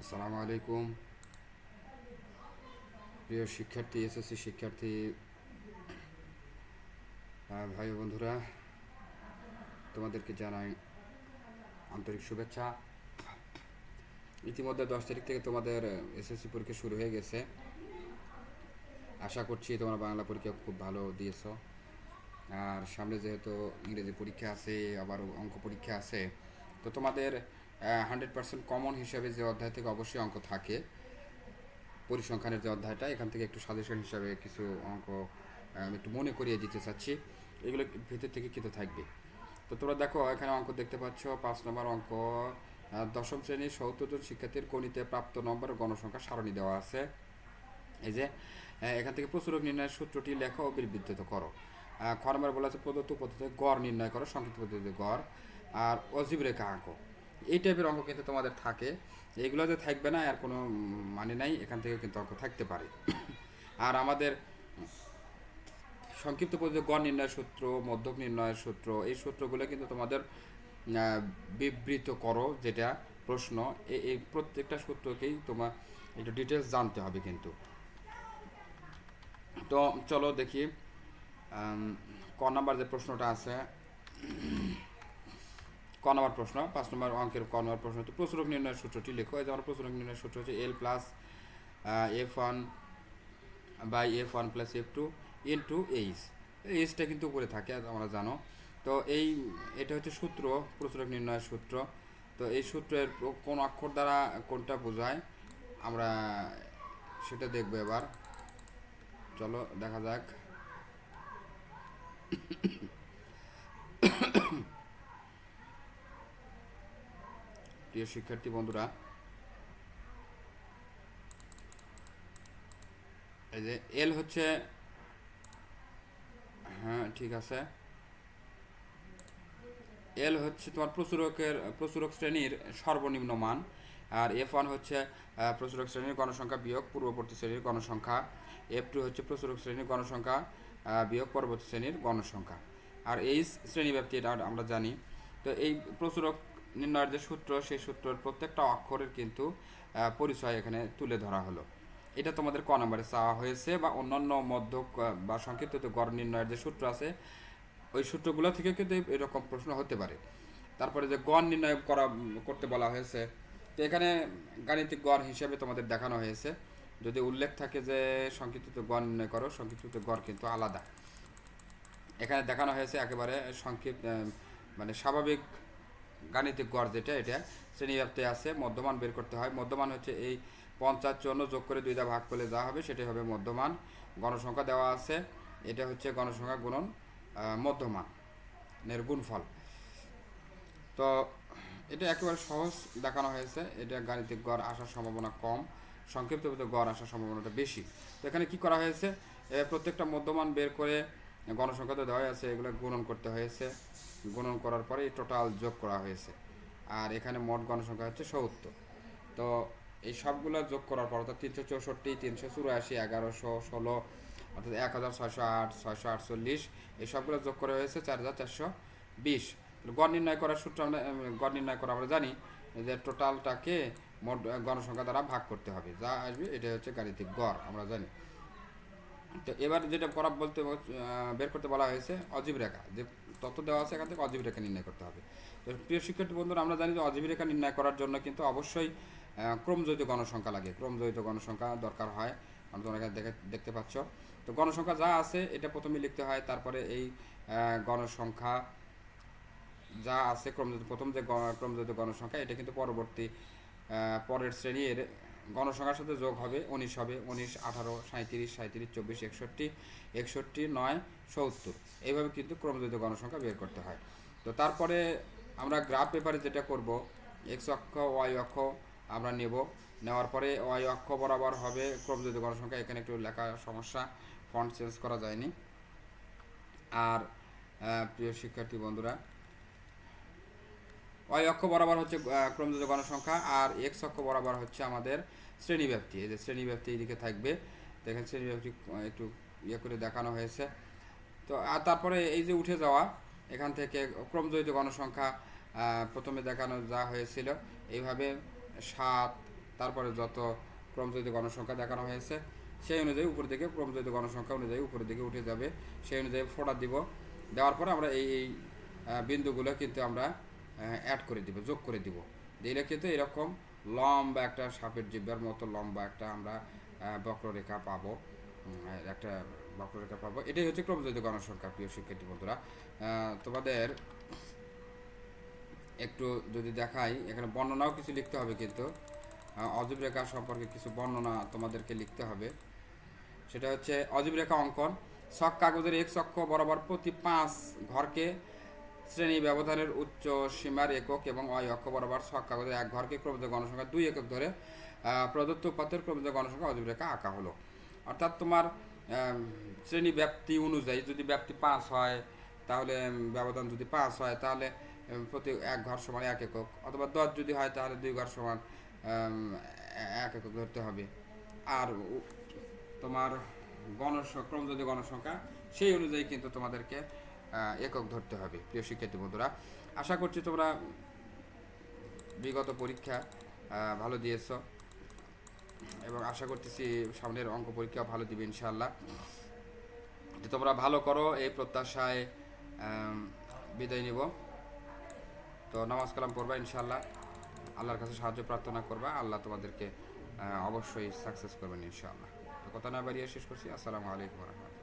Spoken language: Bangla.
আসসালামু আলাইকুম। প্রিয় শিক্ষার্থী, এসএসসি শিক্ষার্থী ভাই বন্ধুরা, তোমাদেরকে জানাই আন্তরিক শুভেচ্ছা। ইতিমধ্যে দশ তারিখ থেকে তোমাদের এসএসসি পরীক্ষা শুরু হয়ে গেছে। আশা করছি তোমরা বাংলা পরীক্ষা খুব ভালো দিয়েছ। আর সামনে যেহেতু ইংরেজি পরীক্ষা আছে আবার অঙ্ক পরীক্ষা আছে, তো তোমাদের হান্ড্রেড পার্সেন্ট কমন হিসাবে যে অধ্যায় থেকে অবশ্যই অঙ্ক থাকে। পরিসংখ্যানের যে অধ্যায়টা এখান থেকে একটু সাজেশন হিসাবে কিছু অঙ্ক আমি একটু মনে করিয়ে দিতে চাচ্ছি। এগুলো ভিতর থেকে কিন্তু থাকবে। তো তোমরা দেখো এখানে অঙ্ক দেখতে পাচ্ছ পাঁচ নম্বর অঙ্ক। দশম শ্রেণির সত্তর শিক্ষার্থীর গণিতে প্রাপ্ত নম্বর গণসংখ্যা সারণী দেওয়া আছে। এই যে এখান থেকে প্রচুরক নির্ণয়ের সূত্রটি লেখা ও বিবৃত করো। আহ, খ নম্বর বলা আছে প্রদত্ত পদ্ধতিতে গড় নির্ণয় করো সংক্ষিপ্ত পদ্ধতিতে গড়। আর অজীব রেখা আঁকো। এই টাইপের অঙ্ক কিন্তু তোমাদের থাকে। এগুলো যে থাকবে না আর কোনো মানে নাই, এখান থেকে কিন্তু অঙ্ক থাকতে পারে। আর আমাদের সংক্ষিপ্ত পদ্ধতি গণ নির্ণয় সূত্র, মধ্যক নির্ণয়ের সূত্র, এই সূত্রগুলো কিন্তু তোমাদের বিবৃত করো যেটা প্রশ্ন। এই প্রত্যেকটা সূত্রকেই তোমার একটু ডিটেলস জানতে হবে কিন্তু। তো চলো দেখি ক নাম্বার যে প্রশ্নটা আছে ক নম্বর প্রশ্ন, পাঁচ নম্বর অঙ্কের ক নম্বর প্রশ্ন হচ্ছে, প্রচুরক নির্ণয়ের সূত্রটি লেখো। এই যে আমার প্রচুরক নির্ণয়ের সূত্র হচ্ছে L plus F one by F one plus F two in two H এইচটা কিন্তু উপরে থাকে আমরা জানো। তো এই, এটা হচ্ছে সূত্র, প্রচুরক নির্ণয়ের সূত্র। তো এই সূত্রের কোন অক্ষর দ্বারা কোনটা বোঝায়, আমরা সেটা দেখব এবার। চলো, দেখা যাক। প্রিয় শিক্ষার্থী বন্ধুরা, এই যে এল হচ্ছে হ্যাঁ ঠিক আছে। এল হচ্ছে তোমার প্রচুরকের, প্রচুরক শ্রেণির সর্বনিম্ন মান, আর এফ ওয়ান হচ্ছে প্রচুরক শ্রেণির গণসংখ্যা বিয়োগ পূর্ববর্তী শ্রেণির গণসংখ্যা। এফ টু হচ্ছে প্রচুরক শ্রেণির গণসংখ্যা বিয়োগ পরবর্তী শ্রেণির গণসংখ্যা। আর এই শ্রেণি ব্যাপ্তি এটা আমরা জানি। তো এই প্রচুরক নির্ণয়ের যে সূত্র, সেই সূত্রের প্রত্যেকটা অক্ষরের কিন্তু পরিচয় এখানে তুলে ধরা হলো। এটা তোমাদের ক নম্বরে চাওয়া হয়েছে বা অন্যান্য মধ্য বা সংক্ষিপ্ত গড় নির্ণয়ের যে সূত্র আছে, ওই সূত্রগুলো থেকে কিন্তু এরকম প্রশ্ন হতে পারে। তারপরে যে গড় নির্ণয় করা করতে বলা হয়েছে, তো এখানে গাণিতিক গড় হিসেবে তোমাদের দেখানো হয়েছে। যদি উল্লেখ থাকে যে সংক্ষিপ্ত গড় নির্ণয় করো, সংক্ষিপ্ত গড় কিন্তু আলাদা। এখানে দেখানো হয়েছে একেবারে সংক্ষিপ্ত মানে স্বাভাবিক গাণিতিক গড় যেটা এটা শ্রেণীব্যাপ্তি আছে, মধ্যমান বের করতে হয়। মধ্যমান হচ্ছে এই পঞ্চাশ, চুয়ান্ন যোগ করে দুইটা ভাগ করলে যা হবে সেটাই হবে মধ্যমান। গণসংখ্যা দেওয়া আছে, এটা হচ্ছে গণসংখ্যা গুণন মধ্যমান, এর গুণফল। তো এটা একেবারে সহজ দেখানো হয়েছে, এটা গাণিতিক গড় আসার সম্ভাবনা কম সংক্ষিপ্ত গড় আসার সম্ভাবনাটা বেশি। তো এখানে কি করা হয়েছে? প্রত্যেকটা মধ্যমান বের করে গণসংখ্যা তো দেওয়া আছে, এগুলো গুণন করতে হয়েছে। গুণন করার পরে টোটাল যোগ করা হয়েছে। আর এখানে মোট গণসংখ্যা হচ্ছে সত্তর। তো এই সবগুলো যোগ করার পর অর্থাৎ তিনশো চৌষট্টি, তিনশো চুরাশি, এগারোশো ষোলো, অর্থাৎ এক হাজার ছয়শো আট, ছয়শো আটচল্লিশ, এই সবগুলো যোগ করা হয়েছে চার হাজার চারশো বিশ। গড় নির্ণয় করার সূত্র আমরা গড় নির্ণয় করা আমরা জানি যে টোটালটাকে মোট, গণসংখ্যা দ্বারা ভাগ করতে হবে। যা আসবে এটা হচ্ছে গাণিতিক গড়, আমরা জানি। তো এবার যেটা করা বলতে বের করতে বলা হয়েছে অজীব রেখা। যে তথ্য দেওয়া আছে এখান থেকে অজীব রেখা নির্ণয় করতে হবে। তো প্রিয় শিক্ষার্থী বন্ধুরা আমরা জানি যে অজীব রেখা নির্ণয় করার জন্য কিন্তু অবশ্যই আহ, ক্রমজৈত গণসংখ্যা লাগে। ক্রমজৈত গণসংখ্যা দরকার হয়। তোমরা এখানে দেখে দেখতে পাচ্ছ। তো গণসংখ্যা যা আছে এটা প্রথমে লিখতে হয়। তারপরে এই গণসংখ্যা যা আছে ক্রমজৈত প্রথম যে ক্রমজৈত গণসংখ্যা এটা কিন্তু পরবর্তী পরের শ্রেণির গণসংখ্যার সাথে যোগ হবে উনিশ হবে, উনিশ, আঠারো সাঁত্রিশ সাঁত্রিশ চব্বিশ, একষট্টি একষট্টি, নয়, সত্তর। এইভাবে কিন্তু ক্রমজৈত গণসংখ্যা বের করতে হয়। তো তারপরে আমরা গ্রাফ পেপারে যেটা করব এক্স অক্ষ ওয়াই অক্ষ আমরা নেব। নেওয়ার পরে ওয়াই অক্ষ বরাবর হবে ক্রমজৈত গণসংখ্যা। এখানে একটু লেখা সমস্যা ফন্ট চেঞ্জ করা যায়নি। আর প্রিয় শিক্ষার্থী বন্ধুরা ওয়াই অক্ষ বরাবর হচ্ছে আহ, ক্রমযুক্ত গণসংখ্যা আর এক্স অক্ষ বরাবর হচ্ছে আমাদের শ্রেণীব্যাপ্তি। এই যে শ্রেণীব্যাপ্তি এইদিকে থাকবে। দেখেন শ্রেণীব্যাপ্তি একটু ইয়ে করে দেখানো হয়েছে। তো আর তারপরে এই যে উঠে যাওয়া এখান থেকে ক্রমজৈত গণসংখ্যা প্রথমে দেখানো যা হয়েছিল এইভাবে সাত তারপরে যত ক্রমজৈত গণসংখ্যা দেখানো হয়েছে সেই অনুযায়ী উপর দিকে ক্রমজৈত গণসংখ্যা অনুযায়ী উপরের দিকে উঠে যাবে। সেই অনুযায়ী ফোটা দিব। দেওয়ার পরে আমরা এই এই বিন্দুগুলো কিন্তু আমরা অ্যাড করে দিব, যোগ করে দিব। দিলে কিন্তু এরকম লম্বা একটা সাপের জিব্বার মতো লম্বা একটা আমরা বক্ররেখা পাবো। একটা বক্ররেখা পাবো। এটাই হচ্ছে ক্রমজৈত গণসংখ্যা, প্রিয় শিক্ষার্থী বন্ধুরা। তোমাদের একটু যদি দেখাই, এখানে বর্ণনাও কিছু লিখতে হবে কিন্তু অজীব রেখা সম্পর্কে কিছু বর্ণনা তোমাদেরকে লিখতে হবে। সেটা হচ্ছে অজীব রেখা অঙ্কন। ছক কাগজের এক অক্ষ বরাবর প্রতি পাঁচ ঘরকে শ্রেণি ব্যবধানের উচ্চ সীমার একক এবং অয় অক্ষ বরাবর ছক এক ঘরকে ক্রমিত গণসংখ্যা দুই একক ধরে প্রদত্ত উপাত্তের ক্রমিত গণসংখ্যা অজীব রেখা আঁকা হলো। অর্থাৎ তোমার শ্রেণি ব্যাপ্তি অনুযায়ী যদি ব্যাপ্তি পাঁচ হয়, তাহলে ব্যবধান যদি পাঁচ হয়, তাহলে প্রতি এক ঘর সমান এক একক, অথবা দশ যদি হয়, তাহলে দুই ঘর সমান এক একক ধরতে হবে। আর তোমার গণক্রম যদি গণসংখ্যা, সেই অনুযায়ী কিন্তু তোমাদেরকে একক ধরতে হবে, প্রিয় শিক্ষার্থী বন্ধুরা। আশা করছি তোমরা বিগত পরীক্ষা ভালো দিয়েছ এবং আশা করতেছি সামনের অঙ্ক পরীক্ষা ভালো দিবে ইনশাল্লাহ যে তোমরা ভালো করো, এই প্রত্যাশায় বিদায় নিব। তো নামাজ কালাম করবা ইনশাল্লাহ আল্লাহর কাছে সাহায্য প্রার্থনা করবা, আল্লাহ তোমাদেরকে অবশ্যই সাকসেস করবেন, ইনশাআল্লাহ। তো কথা না বাড়িয়ে শেষ করছি। আসসালামু আলাইকুম রহমতুল্লাহ।